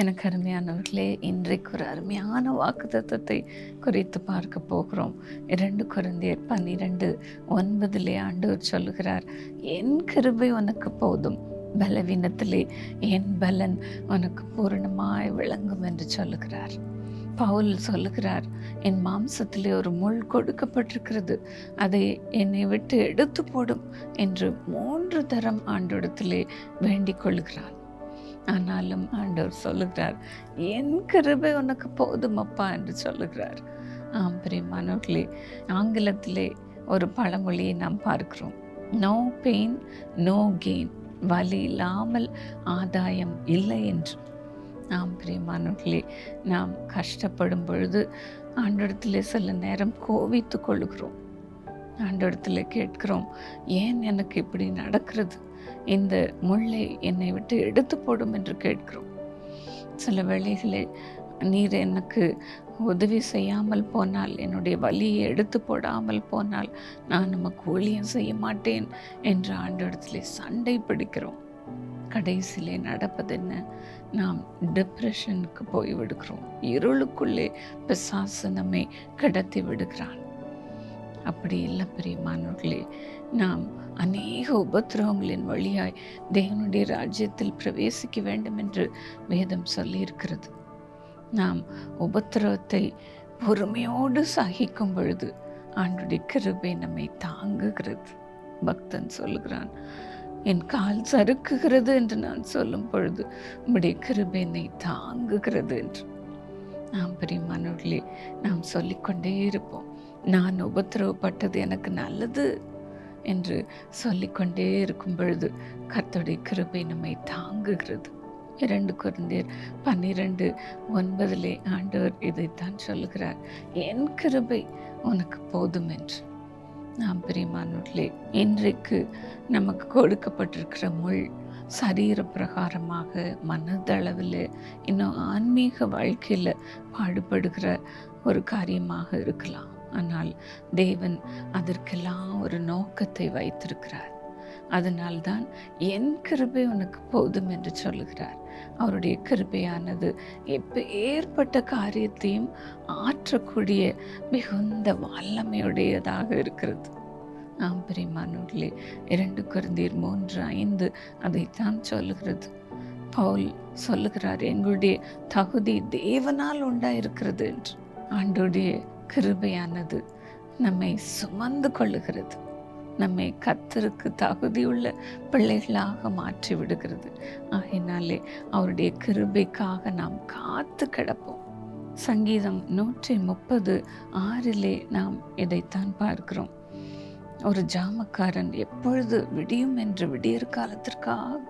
எனக்கு அருமையானவர்களே இன்றைக்கு ஒரு அருமையான வாக்குத்தத்தத்தை குறித்து பார்க்க போகிறோம். இரண்டு குழந்தையர் பன்னிரண்டு ஒன்பதிலே ஆண்டவர் சொல்லுகிறார் என் கிருபை உனக்கு போதும் பலவீனத்திலே என் பலன் உனக்கு பூரணமாய் விளங்கும் என்று சொல்லுகிறார். பவுல் சொல்லுகிறார் என் மாம்சத்திலே ஒரு முள் கொடுக்கப்பட்டிருக்கிறது அதை என்னை விட்டு எடுத்து போடும் என்று மூன்று தரம் ஆண்டோடத்திலே வேண்டிக் கொள்கிறான். ஆனாலும் ஆண்டவர் சொல்லுகிறார் என் கிருபை உனக்கு போதுமப்பா என்று சொல்லுகிறார். ஆம் பிரியமானவர்களே ஆங்கிலத்திலே ஒரு பழமொழியை நாம் பார்க்கிறோம். நோ பெயின் நோ கெயின் வலி இல்லாமல் ஆதாயம் இல்லை என்று. நாம் பிரியமானவர்களே நாம் கஷ்டப்படும் பொழுது ஆண்டோடத்தில் சில நேரம் கோவித்து கொள்ளுகிறோம். ஆண்டிடத்தில் கேட்கிறோம் ஏன் எனக்கு இப்படி நடக்கிறது? இந்த முள்ளை என்னை விட்டு எடுத்து போடும் என்று கேட்கிறோம். சில வேளைகளில் நீர் எனக்கு உதவி செய்யாமல் போனால் என்னுடைய வலியை எடுத்து போடாமல் போனால் நான் நமக்கு ஊழியம் செய்ய மாட்டேன் என்று ஆண்டோடத்திலே சண்டை பிடிக்கிறோம். கடைசியிலே நடப்பதென்ன நாம் டிப்ரெஷனுக்கு போய் விடுகிறோம். இருளுக்குள்ளே பிசாசு நம்மை கடத்தி விடுகிறான். அப்படி இல்லை பிரியமானவர்களே. நாம் அநேக உபத்திரவங்களின் வழியாய் தேவனுடைய ராஜ்யத்தில் பிரவேசிக்க வேண்டும் என்று வேதம் சொல்லியிருக்கிறது. நாம் உபத்திரவத்தை பொறுமையோடு சகிக்கும் பொழுது ஆண்டுடைய கிருபை நம்மை தாங்குகிறது. பக்தன் சொல்லுகிறான் என் கால் சறுக்குகிறது என்று நான் சொல்லும் பொழுது உம்முடைய கிருபை என்னை தாங்குகிறது என்று. நாம் பிரியமானவர்களே நாம் சொல்லிக்கொண்டே இருப்போம். நான் உபத்திரவப்பட்டது எனக்கு நல்லது என்று சொல்லிக்கொண்டே இருக்கும் பொழுது கர்த்தருடைய கிருபை நம்மை தாங்குகிறது. இரண்டு குழந்தையர் பன்னிரண்டு ஒன்பதிலே ஆண்டவர் இதைத்தான் சொல்லுகிறார் என் கிருபை உனக்கு போதும் என்று. நாம் பிரியமானவர்களே இன்றைக்கு நமக்கு கொடுக்கப்பட்டிருக்கிற முள் சரீர பிரகாரமாக மனதளவில் இன்னும் ஆன்மீக வாழ்க்கையில் பாடுபடுகிற ஒரு காரியமாக இருக்கலாம். ஆனால் தேவன் அதற்கெல்லாம் ஒரு நோக்கத்தை வைத்திருக்கிறார். அதனால்தான் என் கிருபை உனக்கு போதும் என்று சொல்லுகிறார். அவருடைய கிருபையானது இப்போ ஏற்பட்ட காரியத்தையும் ஆற்றக்கூடிய மிகுந்த வல்லமையுடையதாக இருக்கிறது. ஆம் பிரிமானூர்களே இரண்டு குருந்தீர் மூன்று ஐந்து அதைத்தான் சொல்லுகிறது. பவுல் சொல்லுகிறார் எங்களுடைய தகுதி தேவனால் உண்டாயிருக்கிறது என்று. ஆண்டுடைய கிருபையானது நம்மை சுமந்து கொள்ளுகிறது. நம்மை கத்தருக்கு தகுதியுள்ள பிள்ளைகளாக மாற்றி விடுகிறது. ஆகினாலே அவருடைய கிருபைக்காக நாம் காத்து கிடப்போம். சங்கீதம் நூற்றி முப்பது ஆறிலே நாம் இதைத்தான் பார்க்கிறோம். ஒரு ஜாமக்காரன் எப்பொழுது விடியும் என்று விடியற் காலத்திற்காக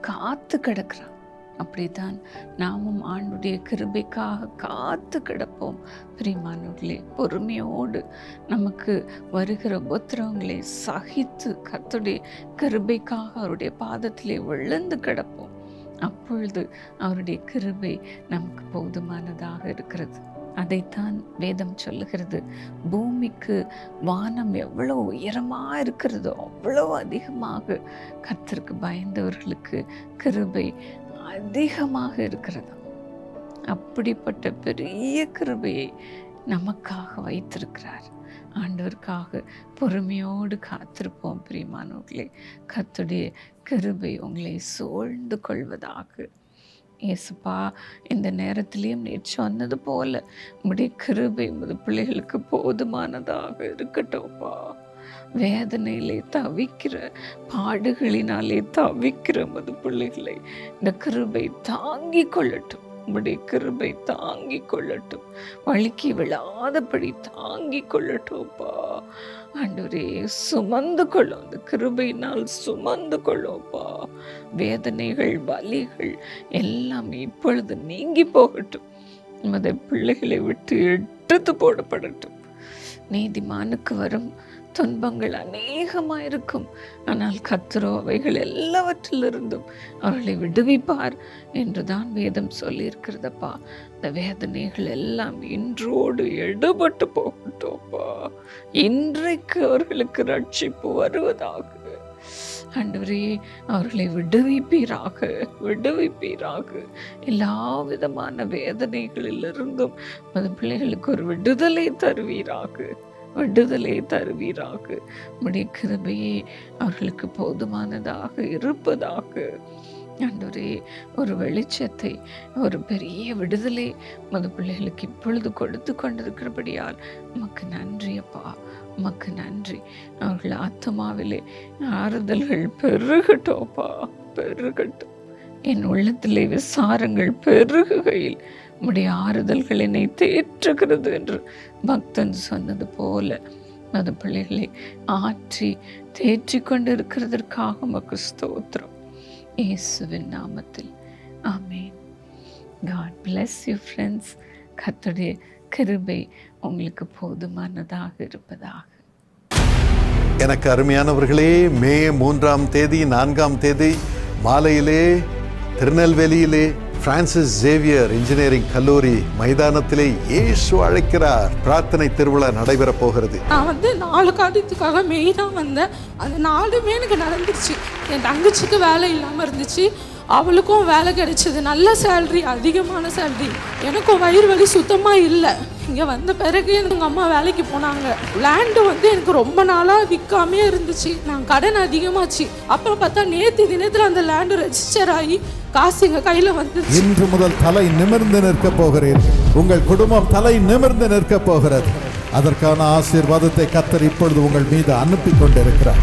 காத்து கிடக்கிறான். அப்படித்தான் நாமும் ஆண்டுடைய கிருபைக்காக காத்து கிடப்போம். பிரிமானவர்களே பொறுமையோடு நமக்கு வருகிற உபத்திரவங்களை சகித்து கத்துடைய கிருபைக்காக அவருடைய பாதத்திலே விழுந்து கிடப்போம். அப்பொழுது அவருடைய கிருபை நமக்கு போதுமானதாக இருக்கிறது. அதைத்தான் வேதம் சொல்லுகிறது. பூமிக்கு வானம் எவ்வளோ உயரமாக இருக்கிறதோ அவ்வளோ அதிகமாக கத்திற்கு பயந்தவர்களுக்கு கிருபை அதிகமாக இருக்கிறது. அப்படிப்பட்ட பெரிய கிருபையை நமக்காக வைத்திருக்கிறார். ஆண்டவருக்காக பொறுமையோடு காத்திருப்போம் பிரியமானவர்களே. கத்துடைய கிருபை உங்களை சூழ்ந்து கொள்வதாக. இயேசுப்பா இந்த நேரத்திலையும் நேற்று சொன்னது போல உங்களுடைய கிருபை உமது பிள்ளைகளுக்கு போதுமானதாக இருக்கட்டும்ப்பா. வேதனையிலே தவிக்கிற பாடுகளினாலே தவிக்கிற மது பிள்ளைகளை இந்த கிருபை தாங்கி கொள்ளட்டும். உம்முடைய கிருபை தாங்கி கொள்ளட்டும். வழுக்கி விழாதபடி தாங்கி கொள்ளட்டும்ப்பா ஆண்டவரே சுமந்து கொள்ளும். அந்த கிருபையினால் சுமந்து கொள்ளும்ப்பா வேதனைகள் வலிகள் எல்லாம் இப்பொழுது நீங்கி போகட்டும். நமது பிள்ளைகளை விட்டு எடுத்து போடப்படட்டும். நீதிமானுக்கு வரும் துன்பங்கள் அநேகமாயிருக்கும். ஆனால் கத்தரோ அவைகள் எல்லாவற்றிலிருந்தும் அவர்களை விடுவிப்பார் என்று தான் வேதம் சொல்லியிருக்கிறதப்பா. இந்த வேதனைகள் எல்லாம் இன்றோடு எடுபட்டு போகட்டும்ப்பா இன்றைக்கு அவர்களுக்கு ரட்சிப்பு வருவதாக. ஆண்டவரே அவர்களை விடுவிப்பீராக விடுவிப்பீராக. எல்லா விதமான வேதனைகளிலிருந்தும் அது பிள்ளைகளுக்கு ஒரு விடுதலை தருவீராக. விடுதலை தருவீராக. உடைய கிருபையே அவர்களுக்கு போதுமானதாக இருப்பதாக. ஆண்டவரே ஒரு வெளிச்சத்தை ஒரு பெரிய விடுதலை மது பிள்ளைகளுக்கு இப்பொழுது கொடுத்து கொண்டிருக்கிறபடியால் உமக்கு நன்றி அப்பா. உமக்கு நன்றி. அவர்கள் ஆத்மாவிலே ஆறுதல்கள் பெருகட்டோப்பா பெருகட்டும். என் உள்ளத்திலே விசாரங்கள் பெருகுகையில் உம்முடைய ஆறுதல்கள் என்னை தேற்றுகிறது என்று பக்தன் சொன்னது போல அது பிள்ளைகளை ஆற்றி தேற்றி கொண்டு இருக்கிறதற்காக உமக்கு ஸ்தோத்திரம். இயேசுவின் நாமத்தில். ஆமேன். காட் பிளஸ் யூ ஃப்ரெண்ட்ஸ் கத்துடைய கிருபை உங்களுக்கு போதுமானதாக இருப்பதாக. எனக்கு அருமையானவர்களே மே மூன்றாம் தேதி நான்காம் தேதி மாலையிலே திருநெல்வேலியிலே பிரான்சிஸ் ஜேவியர் இன்ஜினியரிங் கல்லூரி மைதானத்திலே இயேசு அழைக்கிறார். பிரார்த்தனை திருவிழா நடைபெற போகிறது. நான் வந்து நாலு காரியத்துக்காக மெயினாக வந்தேன். அந்த நாலுமே எனக்கு நடந்துருச்சு. என் தங்கச்சிக்கு வேலை இல்லாமல் இருந்துச்சு. அவளுக்கும் வேலை கிடைச்சது. நல்ல சேல்ரி அதிகமான சேல்ரி எனக்கும் வயிறு வலி சுத்தமாக இல்லை. இங்கே வந்த பிறகு எங்கள் அம்மா வேலைக்கு போனாங்க. லேண்டு வந்து எனக்கு ரொம்ப நாளாக விற்காமே இருந்துச்சு. நான் கடன் அதிகமாச்சு. அப்புறம் பார்த்தா நேற்று தினத்தில் அந்த லேண்டு ரெஜிஸ்டர் ஆகி காசு எங்கள் கையில் வந்து இன்று முதல் தலை நிமிர்ந்து நிற்க போகிறேன் உங்கள் குடும்பம் தலை நிமிர்ந்து நிற்க போகிறது. அதற்கான ஆசீர்வாதத்தை கத்தர் இப்பொழுது உங்கள் மீது அனுப்பி கொண்டிருக்கிறார்.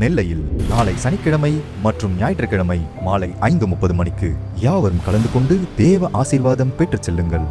நெல்லையில் நாளை சனிக்கிழமை மற்றும் ஞாயிற்றுக்கிழமை மாலை ஐந்து முப்பது மணிக்கு யாவரும் கலந்து கொண்டு தேவ ஆசீர்வாதம் பெற்றுச் செல்லுங்கள்.